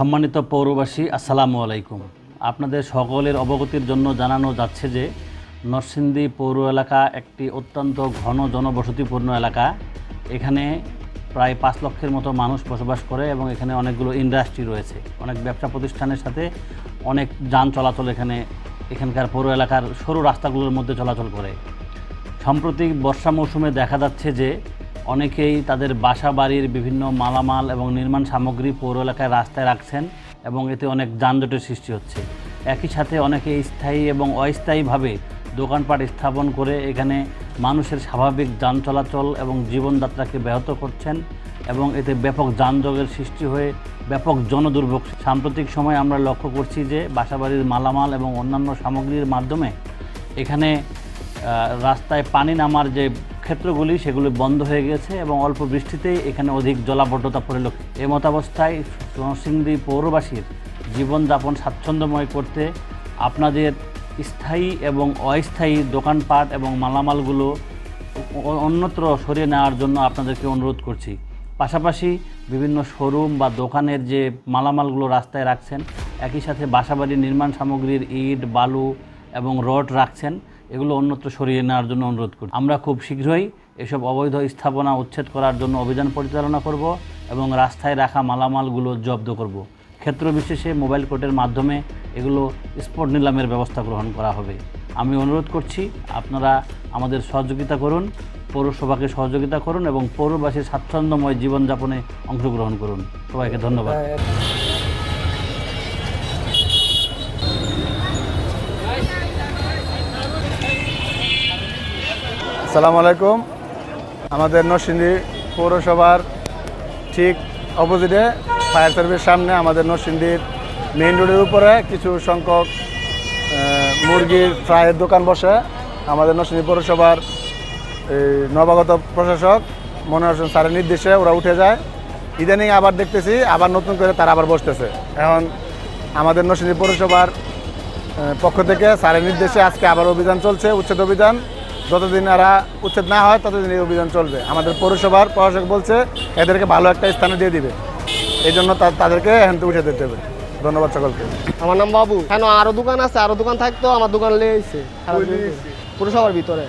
সম্মানিত পৌরবাসী, আসসালামু আলাইকুম। আপনাদের সকলের অবগতির জন্য জানানো যাচ্ছে যে নরসিংদী পৌর এলাকা একটি অত্যন্ত ঘন জনবসতিপূর্ণ এলাকা। এখানে প্রায় পাঁচ লক্ষের মতো মানুষ বসবাস করে এবং এখানে অনেকগুলো ইন্ডাস্ট্রি রয়েছে। অনেক ব্যবসা প্রতিষ্ঠানের সাথে অনেক যান চলাচল এখানে, এখানকার পৌর এলাকার সরু রাস্তাগুলোর মধ্যে চলাচল করে। সম্প্রতি বর্ষা মৌসুমে দেখা যাচ্ছে যে অনেকেই তাদের বাসা বাড়ির বিভিন্ন মালামাল এবং নির্মাণ সামগ্রী পৌর এলাকায় রাস্তায় রাখছেন এবং এতে অনেক যানজটের সৃষ্টি হচ্ছে। একই সাথে অনেকে স্থায়ী এবং অস্থায়ীভাবে দোকানপাট স্থাপন করে এখানে মানুষের স্বাভাবিক যান চলাচল এবং জীবনযাত্রাকে ব্যাহত করছেন এবং এতে ব্যাপক যানজটের সৃষ্টি হয়ে ব্যাপক জনদুর্ভোগ। সাম্প্রতিক সময় আমরা লক্ষ্য করছি যে বাসাবাড়ির মালামাল এবং অন্যান্য সামগ্রীর মাধ্যমে এখানে রাস্তায় পানি নামার যে ক্ষেত্রগুলি সেগুলি বন্ধ হয়ে গেছে এবং অল্প বৃষ্টিতেই এখানে অধিক জলাবদ্ধতা পরিলক্ষিত। এ মতাবস্থায় নরসিংদী পৌরবাসীর জীবনযাপন স্বাচ্ছন্দ্যময় করতে আপনাদের স্থায়ী এবং অস্থায়ী দোকানপাট এবং মালামালগুলো অন্যত্র সরিয়ে নেওয়ার জন্য আপনাদেরকে অনুরোধ করছি। পাশাপাশি বিভিন্ন শোরুম বা দোকানের যে মালামালগুলো রাস্তায় রাখছেন, একই সাথে বাসাবাড়ির নির্মাণ সামগ্রীর ইট, বালু এবং রড রাখছেন। এগুলো অন্যত্র সরিয়ে নেওয়ার জন্য অনুরোধ করি। আমরা খুব শীঘ্রই এসব অবৈধ স্থাপনা উচ্ছেদ করার জন্য অভিযান পরিচালনা করব এবং রাস্তায় রাখা মালামালগুলো জব্দ করব। ক্ষেত্র বিশেষে মোবাইল কোর্টের মাধ্যমে এগুলো স্পট নিলামের ব্যবস্থা গ্রহণ করা হবে। আমি অনুরোধ করছি, আপনারা আমাদের সহযোগিতা করুন, পৌরসভাকে সহযোগিতা করুন এবং পৌরবাসীর স্বাচ্ছন্দ্যময় জীবনযাপনে অংশগ্রহণ করুন। সবাইকে ধন্যবাদ। আসসালামু আলাইকুম। আমাদের নরসিংদী পৌরসভার ঠিক অপোজিটে ফায়ার সার্ভিস সামনে আমাদের নরসিংদীর মেইন রোডের উপরে কিছু সংখ্যক মুরগির ফ্রাইয়ের দোকান বসে। আমাদের নরসিংদী পৌরসভার এই নবাগত প্রশাসক মনোহর হোসেন স্যারের নির্দেশে ওরা উঠে যায়। ইদানিং আবার দেখতেছি, আবার নতুন করে তারা আবার বসতেছে। এখন আমাদের নরসিংদী পৌরসভার পক্ষ থেকে স্যারের নির্দেশে আজকে আবার অভিযান চলছে, উচ্ছেদ অভিযান। যতদিন এরা উচ্ছেদ না হয় ততদিন এই অভিযান চলবে। আমাদের পৌরসভার প্রশাসক বলছে এদেরকে ভালো একটা স্থানে দিয়ে দিবে। এই জন্য তাদেরকে এখান থেকে উঠে দিতে হবে। ধন্যবাদ সকলকে। আমার নাম বাবু। কেন আরও দোকান আছে আরও দোকান থাকতো আমার দোকান লেগেছে। পুরসভার ভিতরে।